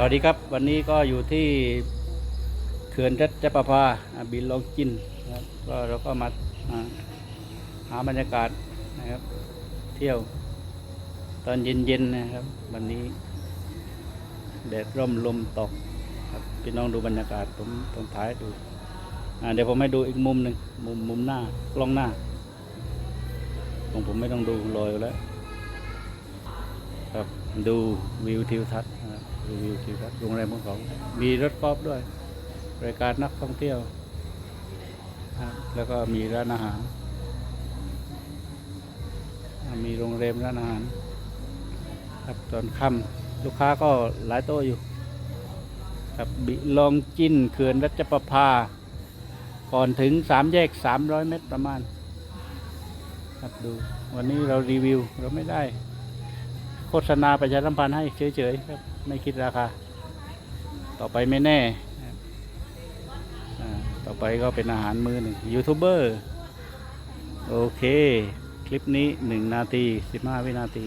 สวัสดีครับ วันนี้ก็อยู่ที่เขื่อนรัชประภาอ่าบินลองกินนะครับก็เราก็มาหาบรรยากาศนะครับ เที่ยวตอนเย็นๆนะครับ วันนี้แดดร่มลมตกครับพี่น้องดูบรรยากาศผมผมถ่ายดูเดี๋ยวผมให้ดูอีกมุมหนึ่งมุมมุมหน้ากล้องหน้าของผมไม่ต้องดูลอยแล้วครับดูวิวทิวทัศน์ รับดูวิวทิวทัศน์โรงแรมของเขามีรถกอล์ฟด้วยบริการนักท่องเที่ยวแล้วก็มีร้านอาหาร มีโรงแรมร้านอาหาร ครับตอนค่ำลูกค้าก็หลายโต๊ะอยู่ ครับบิลองจินเขื่อนรัชประภา ก่อนถึงสามแยกสามร้อยเมตรประมาณ ครับดูวันนี้เรารีวิวเราไม่ได้ โฆษณาประชาสัมพันธ์ให้เฉยๆครับ ไม่คิดราคา ต่อไปไม่แน่ต่อไปก็เป็นอาหารมือหนึ่งยูทูบเบอร์ โอเค คลิปนี้หนึ่งนาทีสิบห้าวินาที